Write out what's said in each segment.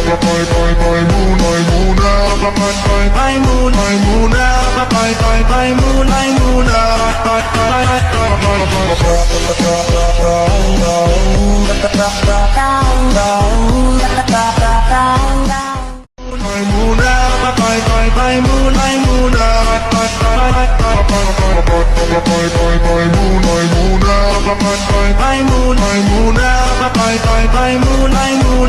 Papay, pay, pay muna, ay muna Papay, pay, pay muna, ay muna Papay, pay, pay muna, ay muna Papay, pay, pay, pay muna, ay muna Bye, Moon. Bye, Moon. Bye, Moon. Bye, Moon. Bye, Moon.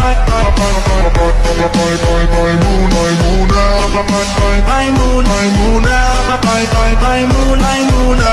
bye bye moon, Maimuna, Maimuna, Maimuna,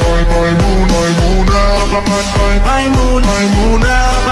Maymuna moon, Maymuna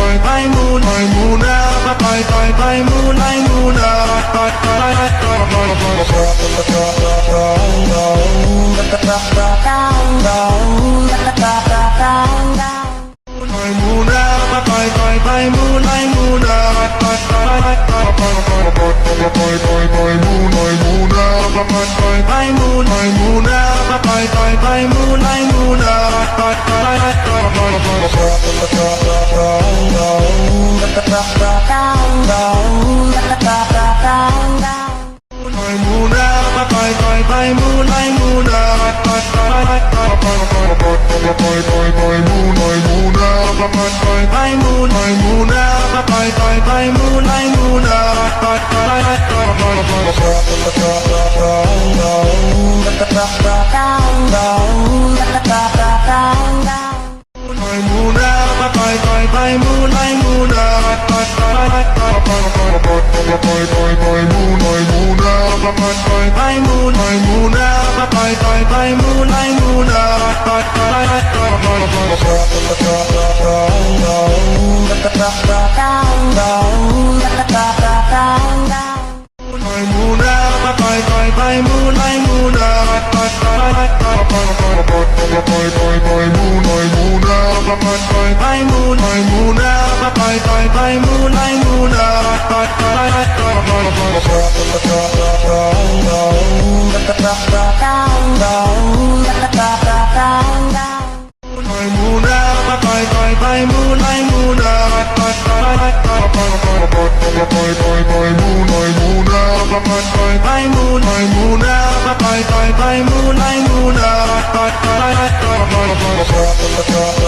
ميمونة ميمونة ميمونة ميمونة ميمونة ميمونة Bye.